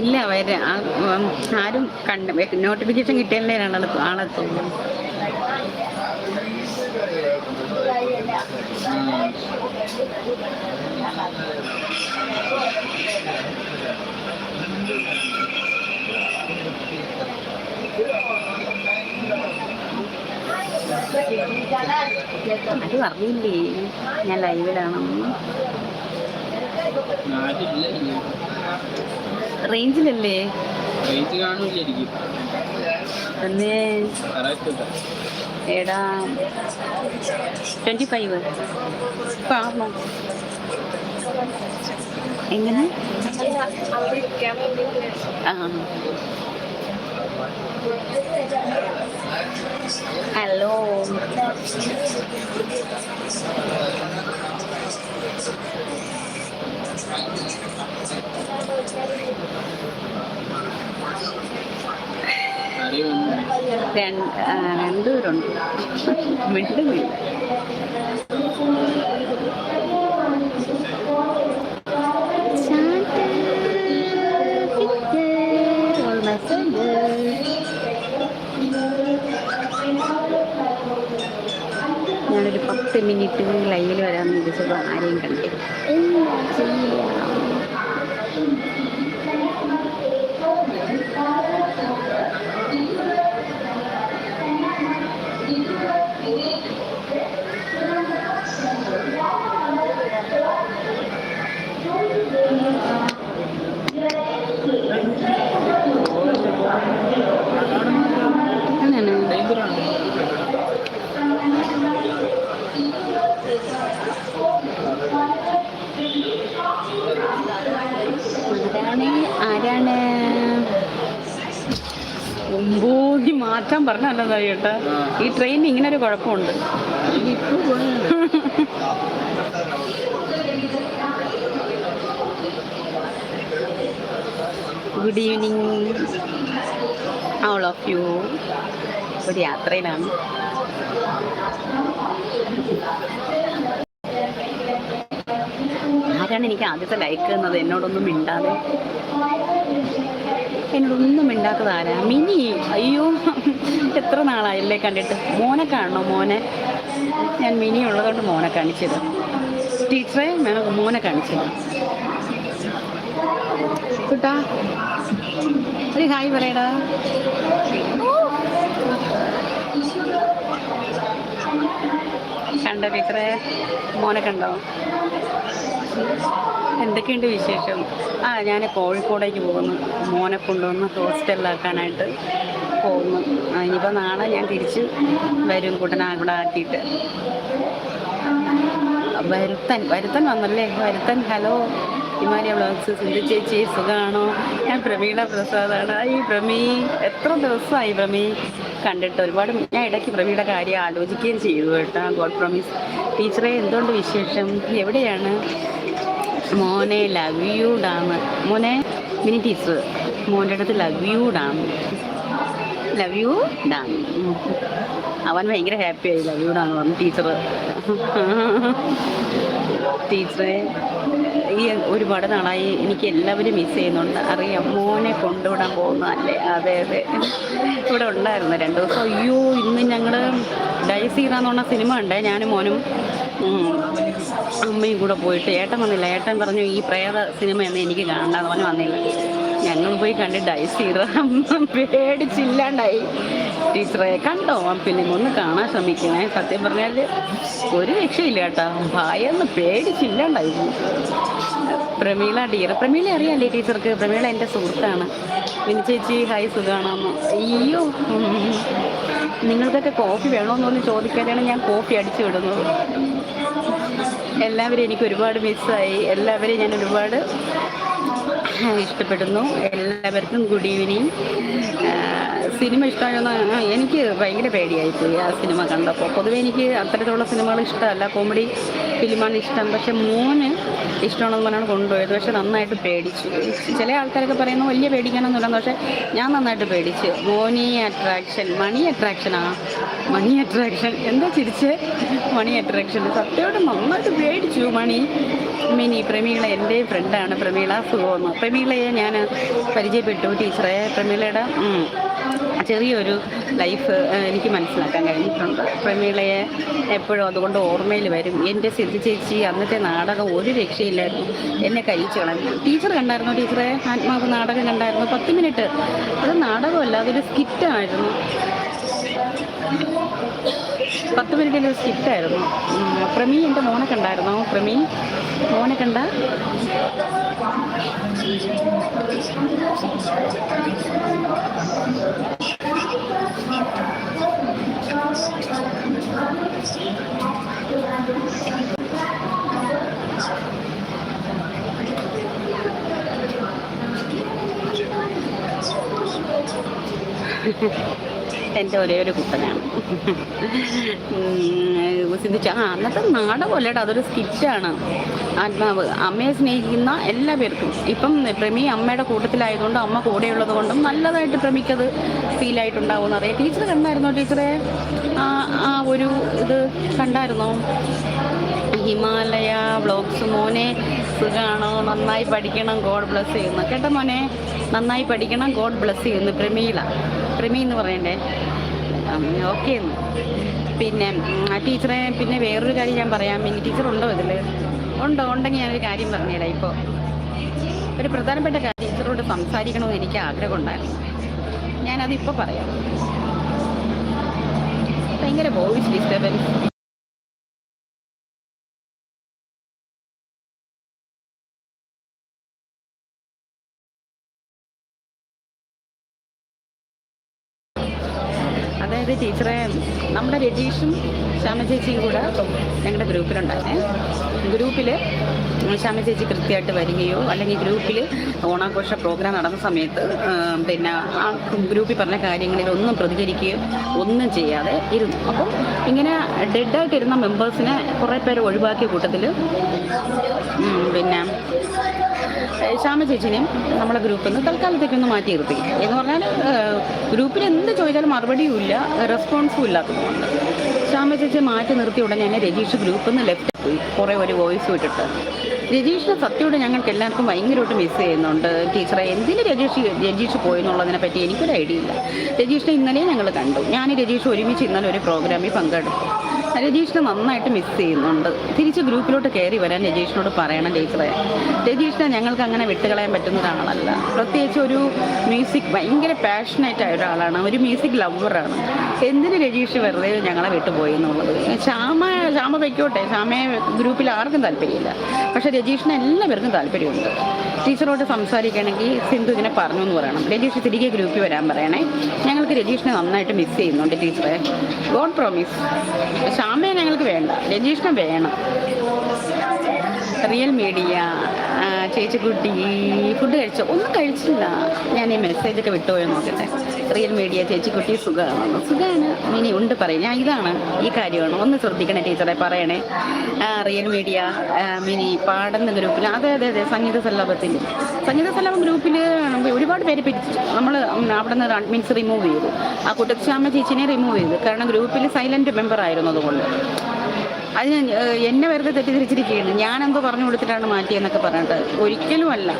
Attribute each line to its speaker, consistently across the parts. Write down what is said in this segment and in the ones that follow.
Speaker 1: ഇല്ല വരെ. ആരും കണ്ട് നോട്ടിഫിക്കേഷൻ കിട്ടിയല്ലേ ആളെ ആളെത്തുള്ളൂ. അത് പറഞ്ഞില്ലേ ഞാൻ ലൈവിലാണെന്ന് റേഞ്ചിലല്ലേ?
Speaker 2: റേഞ്ച് കാണൂലായിരിക്കും അന്നേ.
Speaker 1: എടാ. ട്വന്റി ഫൈവ് കാണോ എങ്ങനെ? ആ. ഹലോ.
Speaker 2: അറിയാം
Speaker 1: രണ്ട് ആ, രണ്ടുപേരുണ്ട്. മിണ്ടുന്നില്ല ഞാനൊരു പത്ത് മിനിറ്റ് ലൈവിൽ വരാമെന്ന് വിളിച്ചപ്പോൾ ആരെയും കണ്ടില്ല എന്താ ചെയ്യാ അങ്ങനെ
Speaker 2: ഡേഞ്ചറാണ്
Speaker 1: ആരാണ് ആരാണ് ഒമ്പൂതി മാറ്റാൻ പറഞ്ഞല്ലോ ചേട്ടാ ഈ ട്രെയിനിന് ഇങ്ങനെ ഒരു കുഴപ്പമുണ്ട്. Good evening all of you ഒരു യാത്രയിലാണ്. ആരാണ് എനിക്ക് ആദ്യത്തെ ലൈക്ക് എന്നത്. എന്നോടൊന്നും മിണ്ടാതെ. എന്നോടൊന്നും മിണ്ടാത്തത് ആരാ? മിനി. അയ്യോ എത്ര നാളായില്ലേ കണ്ടിട്ട്? മോനെ കാണണോ മോനെ? ഞാൻ മിനി ഉള്ളതുകൊണ്ട് മോനെ കാണിച്ചത്. ടീച്ചറെ മോനെ കാണിച്ചത്. കുട്ടാ ഒരു ഹായ് പറയടാ. കണ്ടോ ടീച്ചറെ? മോനെ കണ്ടോ? എന്തൊക്കെയുണ്ട് വിശേഷം? ആ ഞാൻ കോഴിക്കോടേക്ക് പോകുന്നു. മോനെ കൊണ്ടുവന്ന് ഹോസ്റ്റലിലാക്കാനായിട്ട് പോകുന്നു. ഇനിയിപ്പോൾ നാളെ ഞാൻ തിരിച്ച് വരും കുട്ടനെ ഇവിടെ ആക്കിയിട്ട്. വരുത്തൻ വരുത്തൻ വന്നല്ലേ? വരുത്തൻ ഹലോ. ഹിമാലയ ബ്ലോഗ്സ് സിന്ധു ചേച്ചി സുഖമാണോ ഞാൻ പ്രമീള പ്രസാദാണ്. ഈ പ്രമീ. എത്ര ദിവസമായി പ്രമീ? കണ്ടിട്ട് ഒരുപാട് ഞാൻ ഇടയ്ക്ക് പ്രമീയുടെ കാര്യം ആലോചിക്കുകയും ചെയ്തു കേട്ടോ. God promise. ടീച്ചറെ എന്തുകൊണ്ട് വിശേഷം? എവിടെയാണ്? മോനെ ലവ് യു ഡാം. മോനെ മിനി ടീച്ചർ മോന്റെ അടുത്ത് love you damn. Love you damn. അവൻ ഭയങ്കര ആയി ലവ് യു ഡാം പറഞ്ഞു ടീച്ചർ ടീച്ചറെ ഈ ഒരുപാട് നാളായി എനിക്ക് എല്ലാവരും മിസ് ചെയ്യുന്നുണ്ട്. അറിയാം മോനെ കൊണ്ടുവിടാൻ പോകുന്നതല്ലേ അതെ അതെ. ഇവിടെ ഉണ്ടായിരുന്നു രണ്ട് ദിവസം. അയ്യോ ഇന്ന് ഞങ്ങൾ ഡൈസീറ എന്ന് പറഞ്ഞ സിനിമ ഉണ്ടേ ഞാനും മോനും. അമ്മയും കൂടെ പോയിട്ട് ഏട്ടൻ വന്നില്ല. ഏട്ടൻ പറഞ്ഞു ഈ പ്രേത സിനിമയൊന്നും എനിക്ക് കാണണ്ടെന്ന് പറഞ്ഞു വന്നില്ല. ഞങ്ങൾ പോയി കണ്ട് ഡൈസീറ പേടിച്ചില്ലാണ്ടായി. ടീച്ചറെ കണ്ടോ? ഫിലിം ഒന്ന് കാണാൻ ശ്രമിക്കണേ. സത്യം പറഞ്ഞാൽ ഒരു രക്ഷയില്ല കേട്ടോ. ഭയന്ന് പേടിച്ചില്ലാണ്ടായി. പ്രമീള ടീച്ചർ പ്രമീള അറിയാല്ലേ ടീച്ചർക്ക്? പ്രമീള എന്റെ സുഹൃത്താണ്. പിന്നെ ചേച്ചി ഹായ് സുഖാണെന്ന് അയ്യോ നിങ്ങൾക്കൊക്കെ കോഫി വേണമെന്നൊന്ന് ചോദിക്കാനാണ് ഞാൻ കോഫി അടിച്ചു വിടുന്നത്. എല്ലാവരും എനിക്ക് ഒരുപാട് മിസ്സായി എല്ലാവരെയും ഞാൻ ഒരുപാട് ഇഷ്ടപ്പെടുന്നു. എല്ലാവർക്കും ഗുഡ് ഈവനിങ് സിനിമ ഇഷ്ടമായെന്ന് ആ, എനിക്ക് ഭയങ്കര പേടിയായിപ്പോയി ആ സിനിമ കണ്ടപ്പോൾ പൊതുവെ എനിക്ക് അത്തരത്തിലുള്ള സിനിമകൾ ഇഷ്ടമല്ല. കോമഡി ഫിലിമാണ് ഇഷ്ടം. പക്ഷെ മോന് ഇഷ്ടമാണെന്ന് പറഞ്ഞാണ് കൊണ്ടുപോയത്. പക്ഷേ നന്നായിട്ട് പേടിച്ചു. ചില ആൾക്കാരൊക്കെ പറയുന്നത് വലിയ പേടിക്കാനൊന്നുമില്ലെന്ന് പക്ഷേ ഞാൻ നന്നായിട്ട് പേടിച്ച്. മോനി അട്രാക്ഷൻ മണി അട്രാക്ഷനാ മണി അട്രാക്ഷൻ എന്താ ചിരിച്ച്? മണി അട്രാക്ഷൻ സത്യമായിട്ട് നന്നായിട്ട് പേടിച്ചു മണി. മിനി പ്രമീള എന്റെ ഫ്രണ്ടാണ് പ്രമീള സുഖമെന്ന് പ്രമീളയെ ഞാൻ പരിചയപ്പെട്ടു. ടീച്ചറെ പ്രമീളയുടെ ചെറിയൊരു ലൈഫ് എനിക്ക് മനസ്സിലാക്കാൻ കഴിഞ്ഞിട്ടുണ്ട്. പ്രമീളയെ എപ്പോഴും അതുകൊണ്ട് ഓർമ്മയിൽ വരും. എന്റെ സിദ്ധി ചേച്ചി അന്നത്തെ നാടകം ഒരു രക്ഷയില്ലായിരുന്നു. എന്നെ കഴിച്ചു കളഞ്ഞു. ടീച്ചർ കണ്ടായിരുന്നു ടീച്ചറെ ആത്മാവ് നാടകം കണ്ടായിരുന്നു? പത്ത് മിനിറ്റ് അത് നാടകമല്ല അതൊരു സ്കിറ്റായിരുന്നു പത്ത് മിനിറ്റിന്റെ ഒരു സ്കിറ്റായിരുന്നു പ്രമീ എന്റെ മോനെ കണ്ടായിരുന്നു? പ്രമീ മോനെ കണ്ട? എന്റെ ഒരേ ഒരു കുട്ടനാണ് ചിന്തിച്ച ആ അന്നത്തെ നാടകമല്ലേട്ടോ അതൊരു സ്കിറ്റാണ്. ആത്മാവ്. അമ്മയെ സ്നേഹിക്കുന്ന എല്ലാ പേർക്കും. ഇപ്പം പ്രമി അമ്മയുടെ കൂട്ടത്തിലായതുകൊണ്ട് അമ്മ കൂടെയുള്ളത് കൊണ്ടും നല്ലതായിട്ട് പ്രമിക്കത് ഫീലായിട്ടുണ്ടാവുമെന്ന് അറിയാം. ടീച്ചർ കണ്ടായിരുന്നോ ടീച്ചറെ? ആ ആ ഒരു ഇത് കണ്ടായിരുന്നോ? ഹിമാലയ വ്ളോഗ്സ് മോനെ സുഖമാണോ നന്നായി പഠിക്കണം ഗോഡ് ബ്ലസ് ചെയ്യുന്നു. കേട്ടോ മോനെ നന്നായി പഠിക്കണം ഗോഡ് ബ്ലസ് ചെയ്യുന്നു. പ്രമീല. പ്രമീ എന്ന് പറയണ്ടേ? ഓക്കെ പിന്നെ ടീച്ചറെ പിന്നെ വേറൊരു കാര്യം ഞാൻ പറയാം. മിനി ടീച്ചർ ഉണ്ടോ ഇതിൽ ഉണ്ടോ? ഉണ്ടെങ്കിൽ ഞാനൊരു കാര്യം പറഞ്ഞുതരാം ഇപ്പോൾ ഒരു പ്രധാനപ്പെട്ട കാര്യം ടീച്ചറോട് സംസാരിക്കണമെന്ന് എനിക്ക് ആഗ്രഹമുണ്ടായിരുന്നു. ഞാനതിപ്പോൾ പറയാം. ഭയങ്കര വോയിസ് ഡിസ്റ്റർബൻസ് അതായത് ടീച്ചറെ നമ്മുടെ രജീഷും ശ്യാമ ചേച്ചിയും കൂടെ ഞങ്ങളുടെ ഗ്രൂപ്പിലുണ്ടായിരുന്നേ. ഗ്രൂപ്പിൽ ശ്യാമ ചേച്ചി കൃത്യമായിട്ട് വരികയോ അല്ലെങ്കിൽ ഗ്രൂപ്പിൽ ഓണാഘോഷ പ്രോഗ്രാം നടന്ന സമയത്ത് പിന്നെ ആ ഗ്രൂപ്പിൽ പറഞ്ഞ കാര്യങ്ങളിൽ ഒന്നും പ്രതികരിക്കുകയോ ഒന്നും ചെയ്യാതെ ഇരുന്നു. അപ്പം ഇങ്ങനെ ഡെഡായിട്ടിരുന്ന മെമ്പേഴ്സിനെ കുറേ പേര് ഒഴിവാക്കിയ കൂട്ടത്തിൽ പിന്നെ ശ്യാമ ചേച്ചിനെയും നമ്മളെ ഗ്രൂപ്പിൽ നിന്ന് തൽക്കാലത്തേക്കൊന്ന് മാറ്റി നിർത്തി എന്ന് പറഞ്ഞാൽ ഗ്രൂപ്പിൽ എന്ത് ചോദിച്ചാലും മറുപടിയും ഇല്ല റെസ്പോൺസും ഇല്ലാത്തതുകൊണ്ട്. ശ്യാമ ചേച്ചി മാറ്റി നിർത്തി ഉടനെ തന്നെ രജീഷ് ഗ്രൂപ്പിൽ നിന്ന് ലെഫ്റ്റ് പോയി കുറേ ഒരു വോയിസ് വിട്ടിട്ട് രജീഷിനെ സത്യയോടെ ഞങ്ങൾക്ക് എല്ലാവർക്കും ഭയങ്കരമായിട്ട് മിസ് ചെയ്യുന്നുണ്ട്. ടീച്ചറെ എന്തിന് രജീഷ് രജീഷ് പോയെന്നുള്ളതിനെ പറ്റി എനിക്കൊരു ഐഡിയ ഇല്ല. രജീഷിനെ ഇന്നലെ ഞങ്ങൾ കണ്ടു. ഞാൻ രജീഷ് ഒരുമിച്ച് ഇന്നലെ ഒരു പ്രോഗ്രാമിൽ പങ്കെടുത്തു. രജീഷിനെ നന്നായിട്ട് മിസ് ചെയ്യുന്നുണ്ട്. തിരിച്ച് ഗ്രൂപ്പിലോട്ട് കയറി വരാൻ രജീഷിനോട് പറയണം ടീച്ചറെ. രജീഷിനെ ഞങ്ങൾക്ക് അങ്ങനെ വിട്ടുകളയാൻ പറ്റുന്ന ഒരാളല്ല. പ്രത്യേകിച്ച് ഒരു മ്യൂസിക് ഭയങ്കര പാഷനേറ്റ് ആയ ഒരാളാണ്. ഒരു മ്യൂസിക് ലവറാണ് എന്തിന് രജീഷ് വെറുതെ ഞങ്ങളെ വിട്ടുപോയി എന്നുള്ളത്? ശ്യാമ ശ്യാമ വയ്ക്കോട്ടെ ശ്യാമയെ ഗ്രൂപ്പിൽ ആർക്കും താല്പര്യമില്ല. പക്ഷേ രജീഷിന് എല്ലാവർക്കും താല്പര്യമുണ്ട്. ടീച്ചറോട് സംസാരിക്കണമെങ്കിൽ സിന്ധു ഇതിനെ പറഞ്ഞു എന്ന് പറയണം. രജീഷ് തിരികെ ഗ്രൂപ്പിൽ വരാൻ പറയണേ. ഞങ്ങൾക്ക് രജീഷിനെ നന്നായിട്ട് മിസ് ചെയ്യുന്നുണ്ട് ടീച്ചറെ. ഗോഡ് പ്രോമിസ് ശ്യാമയെ ഞങ്ങൾക്ക് വേണ്ട. രജീഷിനെ വേണം. റിയൽ മീഡിയ ചേച്ചി ചേച്ചിക്കുട്ടി ഫുഡ് കഴിച്ചോ? ഒന്നും കഴിച്ചില്ല. ഞാൻ ഈ മെസ്സേജൊക്കെ വിട്ടുപോയി നോക്കട്ടെ. റിയൽ മീഡിയ ചേച്ചിക്കുട്ടി സുഖമാണ്? സുഖമാണ് മിനി ഉണ്ട് പറയും. ഞാൻ ഇതാണ് ഈ കാര്യമാണ്. ഒന്ന് ശ്രദ്ധിക്കണേ ടീച്ചറെ പറയണേ. റിയൽ മീഡിയ മിനി പാടുന്ന ഗ്രൂപ്പിൽ അതെ അതെ അതെ സംഗീത സല്ലാപത്തിൽ സംഗീത സല്ലാപം ഗ്രൂപ്പിൽ ഒരുപാട് പേര് പിരിച്ചു നമ്മൾ അവിടെ നിന്ന് അഡ്മിൻസ് റിമൂവ് ചെയ്തു. ആ കുട്ടക്ഷാമ ചേച്ചിനെ റിമൂവ് ചെയ്തു. കാരണം ഗ്രൂപ്പിൽ സൈലന്റ് മെമ്പർ ആയിരുന്നതുകൊണ്ട് അതിന് എന്നെ വെറുതെ തെറ്റിദ്ധരിച്ചിരിക്കുകയാണ്. ഞാനെന്തോ പറഞ്ഞു കൊടുത്തിട്ടാണ് മാറ്റിയെന്നൊക്കെ പറഞ്ഞിട്ട്. ഒരിക്കലും അല്ല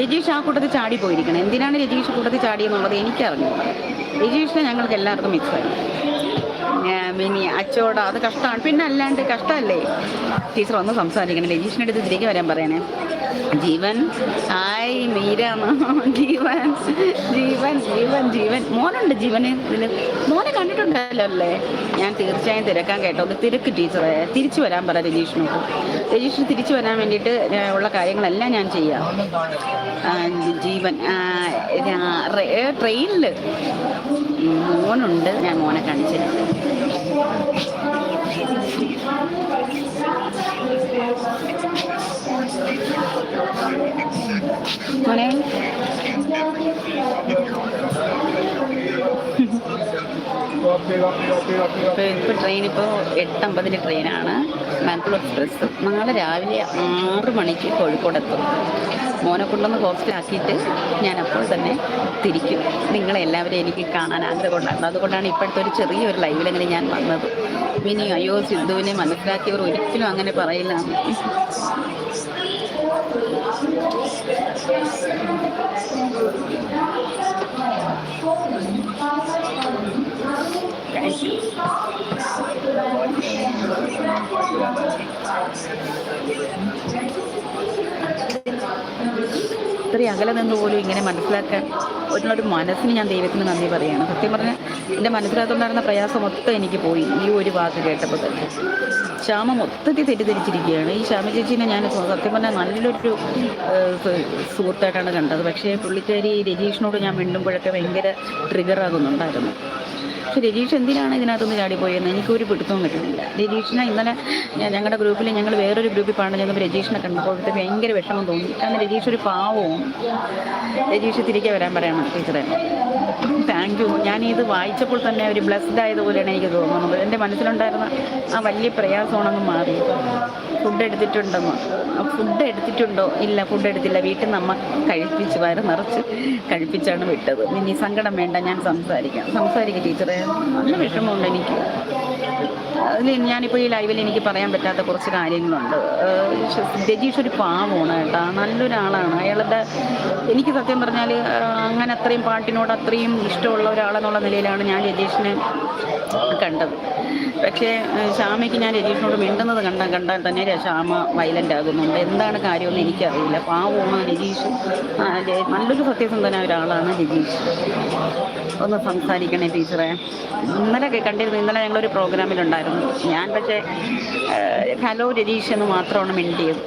Speaker 1: രജീഷ് ആ കൂട്ടത്തിൽ ചാടി പോയിരിക്കണം. എന്തിനാണ് രജീഷ് കൂട്ടത്തിൽ ചാടിയെന്നുള്ളത് എനിക്കറിഞ്ഞു രജീഷിനെ ഞങ്ങൾക്ക് എല്ലാവർക്കും മിസ്സായി മിനി അച്ചോട അത് കഷ്ടമാണ്. പിന്നെ അല്ലാണ്ട് കഷ്ടമല്ലേ ടീച്ചർ ഒന്ന് സംസാരിക്കണം. രജീഷിന്റെ അടുത്ത് തിരികെ വരാൻ പറയണേ. ജീവൻ ഹായ് മീര ജീവൻ ജീവൻ ജീവൻ ജീവൻ. മോനുണ്ട് ജീവന് ഇതിൽ മോനെ കണ്ടിട്ടുണ്ടല്ലോ അല്ലേ? ഞാൻ തീർച്ചയായും തിരക്കാൻ കേട്ടോ. ഒന്ന് തിരക്ക് ടീച്ചറെ. തിരിച്ചു വരാൻ പറ രജീഷിനോട്. രജീഷ് തിരിച്ചു വരാൻ വേണ്ടിയിട്ട് ഉള്ള കാര്യങ്ങളെല്ലാം ഞാൻ ചെയ്യാം. ജീവൻ ട്രെയിനിൽ മോനുണ്ട്. ഞാൻ മോനെ കാണിച്ചിട്ടുണ്ട് ഇപ്പോൾ ഇപ്പോൾ ട്രെയിൻ ഇപ്പോൾ എട്ടമ്പതിന്റെ ട്രെയിനാണ് മാംഗ്ലൂർ എക്സ്പ്രസ് നാളെ രാവിലെ ആറ് മണിക്ക് കോഴിക്കോടെത്തും മോനെ കൊണ്ടൊന്ന് ഹോസ്റ്റലാക്കിയിട്ട് ഞാൻ അപ്പോൾ തന്നെ തിരിക്കും. നിങ്ങളെല്ലാവരെയും എനിക്ക് കാണാൻ ആഗ്രഹമുണ്ടായിരുന്നു അതുകൊണ്ടാണ് ഇപ്പോഴത്തെ ഒരു ചെറിയൊരു ലൈവിലെങ്ങനെ ഞാൻ വന്നത്. ഇനി അയ്യോ സിദ്ധുവിനെ മനസ്സിലാക്കിയവർ ഒരിക്കലും അങ്ങനെ പറയില്ല. Thank you. ഇത്രയും അകലെ നിന്ന് പോലും ഇങ്ങനെ മനസ്സിലാക്കാൻ ഒരു മനസ്സിന് ഞാൻ ദൈവത്തിന് നന്ദി പറയുകയാണ്. സത്യം പറഞ്ഞാൽ എന്റെ മനസ്സിനകത്തുണ്ടായിരുന്ന പ്രയാസം മൊത്തം എനിക്ക് പോയി ഈ ഒരു വാക്ക് കേട്ടപ്പോൾ തന്നെ. ശ്യാമ മൊത്തത്തിൽ തെറ്റിദ്ധരിച്ചിരിക്കുകയാണ്. ഈ ശ്യാമ ചേച്ചീനെ ഞാൻ സത്യം പറഞ്ഞാൽ നല്ലൊരു സുഹൃത്തായിട്ടാണ് കണ്ടത്. പക്ഷേ പുള്ളിക്കാരി രജീഷിനോട് ഞാൻ മിണ്ടുമ്പോഴൊക്കെ ഭയങ്കര ട്രിഗർ ആകുന്നുണ്ടായിരുന്നു. പക്ഷെ രജീഷ് എന്തിനാണ് ഇതിനകത്തുനിന്ന് ചാടിപ്പോയെന്ന് എനിക്കൊരു പിടുത്തവും കിട്ടുന്നില്ല രജീഷിനെ ഇന്നലെ ഞങ്ങളുടെ ഗ്രൂപ്പിൽ ഞങ്ങൾ വേറൊരു ഗ്രൂപ്പിൽ പാടാൻ ചെന്നപ്പോൾ കണ്ടപ്പോൾ അവിടുത്തെ ഭയങ്കര വിഷമം തോന്നി. കാരണം രജീഷ് ഒരു പാവവും രജീഷ് തിരികെ വരാൻ പറയണം ടീച്ചറെ. താങ്ക് യു ഞാൻ ഇത് വായിച്ചപ്പോൾ തന്നെ ഒരു ബ്ലെസ്ഡ് ആയതുപോലെയാണ് എനിക്ക് തോന്നുന്നത്. എന്റെ മനസ്സിലുണ്ടായിരുന്ന ആ വലിയ പ്രയാസമാണെന്ന് മാറി. ഫുഡ് എടുത്തിട്ടുണ്ടെന്ന്. ഫുഡ് എടുത്തിട്ടുണ്ടോ? ഇല്ല ഫുഡ് എടുത്തില്ല. വീട്ടിൽ അമ്മ കഴിപ്പിച്ച് വയറ് നിറച്ച് കഴിപ്പിച്ചാണ് വിട്ടത്. ഇനി സങ്കടം വേണ്ട ഞാൻ സംസാരിക്കാം. സംസാരിക്കും ടീച്ചറെ. നല്ല വിഷമമുണ്ട് എനിക്ക്. അതിൽ ഞാനിപ്പോൾ ഈ ലൈവിൽ എനിക്ക് പറയാൻ പറ്റാത്ത കുറച്ച് കാര്യങ്ങളുണ്ട്. രജീഷ് ഒരു പാവമാണ് കേട്ടോ. നല്ലൊരാളാണ്. അയാളുടെ എനിക്ക് സത്യം പറഞ്ഞാൽ അങ്ങനെ അത്രയും പാട്ടിനോട് അത്രയും ഇഷ്ടമുള്ള ഒരാളെന്നുള്ള നിലയിലാണ് ഞാൻ രജീഷിനെ കണ്ടത്. പക്ഷേ ശ്യാമയ്ക്ക് ഞാൻ രജീഷിനോട് മിണ്ടുന്നത് കണ്ട കണ്ടാൽ തന്നെ ശ്യാമ വയലന്റ് ആകുന്നുണ്ട്. എന്താണ് കാര്യമെന്ന് എനിക്കറിയില്ല. പാവമാണ് രജീഷ് നല്ലൊരു സത്യസന്ധനായ ഒരാളാണ് രജീഷ് ഒന്ന് സംസാരിക്കണേ ടീച്ചറെ. ഇന്നലെ കണ്ടിരുന്നു ഇന്നലെ ഞങ്ങളൊരു പ്രോഗ്രാമിലുണ്ടായിരുന്നു. ഞാൻ പക്ഷേ ഹലോ രജീഷ് എന്ന് മാത്രമാണ് മിണ്ടിയത്.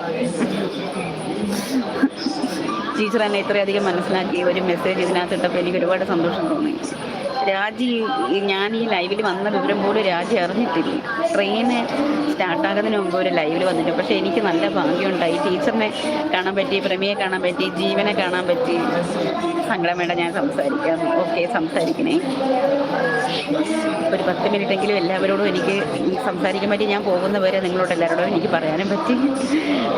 Speaker 1: ടീച്ചർ എന്നെ ഇത്രയധികം മനസ്സിലാക്കി ഒരു മെസ്സേജ് ഇതിനകത്തിട്ടപ്പോൾ എനിക്ക് ഒരുപാട് സന്തോഷം തോന്നി. രാജി ഞാൻ ഈ ലൈവിൽ വന്ന വിവരം പോലും രാജി അറിഞ്ഞിട്ടില്ല. ട്രെയിന് സ്റ്റാർട്ടാകുന്നതിന് മുമ്പ് ഒരു ലൈവിൽ വന്നിട്ട് പക്ഷേ എനിക്ക് നല്ല ഭാഗ്യമുണ്ടായി. ടീച്ചറിനെ കാണാൻ പറ്റി പ്രമിയെ കാണാൻ പറ്റി ജീവനെ കാണാൻ പറ്റി. സങ്കടം വേണ്ട ഞാൻ സംസാരിക്കാം. ഓക്കെ സംസാരിക്കണേ. ഒരു പത്ത് മിനിറ്റെങ്കിലും എല്ലാവരോടും എനിക്ക് സംസാരിക്കാൻ പറ്റി. ഞാൻ പോകുന്നവരെ നിങ്ങളോട് എല്ലാവരോടും എനിക്ക് പറയാനും പറ്റി.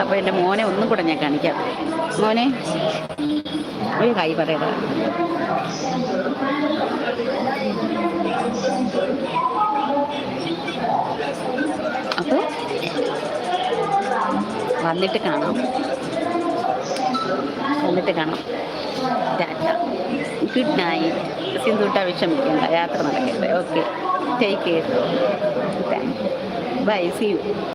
Speaker 1: അപ്പോൾ എന്റെ മോനെ ഒന്നും കൂടെ ഞാൻ കാണിക്കാം. മോനെ. ഒരു കൈ പറയടാ അപ്പോൾ വന്നിട്ട് കാണാം. വന്നിട്ട് കാണാം. ടാറ്റ ഗുഡ് നൈറ്റ് സിന്ധുട്ട വിഷമിക്കണ്ട. യാത്ര നടക്കട്ടെ. Okay take care thank bye see you